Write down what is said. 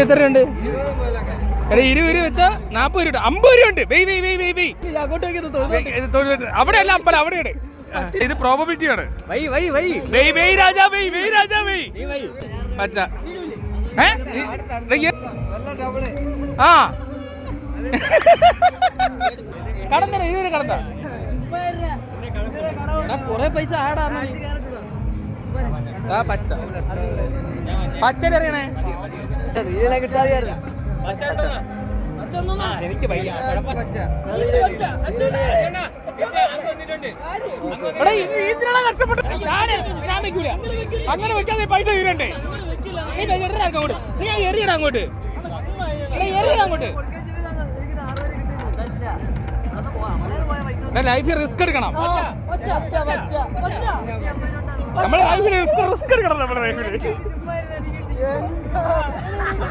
എത്ര രൂപ എടാ ഇരുപത് രൂപ വെച്ചാ നാപ്പത് രൂപ അമ്പത് രൂപ ഉണ്ട്. വെയ് വെയ് വെയ് വെയ് വെയ്. ഇത് തൊഴുതുണ്ട്. അവിടെ അല്ല അമ്പലം അവിടെയാണ് ഇത് പ്രോബബിലിറ്റി ആണ്. വെയ് വെയ് രാജാ വെയ് വെയ് രാജാ വെയ്? ദയ്യ. ആ. കടന്നോ ഇരുപത് കടന്ന കൊറേ പൈസ ആടാ പച്ച. അറിയണേ കിട്ടാതെയായിരുന്നു. എനിക്ക് വയ്യ. ഇതിനാണ് കഷ്ടപ്പെട്ടത്. ഞാൻ ഞാൻ വെക്കൂല. അങ്ങനെ വെക്കാതെ പൈസ തീരണ്ടേ? നീ എറിയടാ അങ്ങോട്ട്. നീ എറിയടാ അങ്ങോട്ട്. എറിയടാ അങ്ങോട്ട്. ലൈഫിൽ റിസ്ക് എടുക്കണം. നമ്മളെ ലൈഫിൽ റിസ്ക് എടുക്കണം നമ്മുടെ ലൈഫിൽ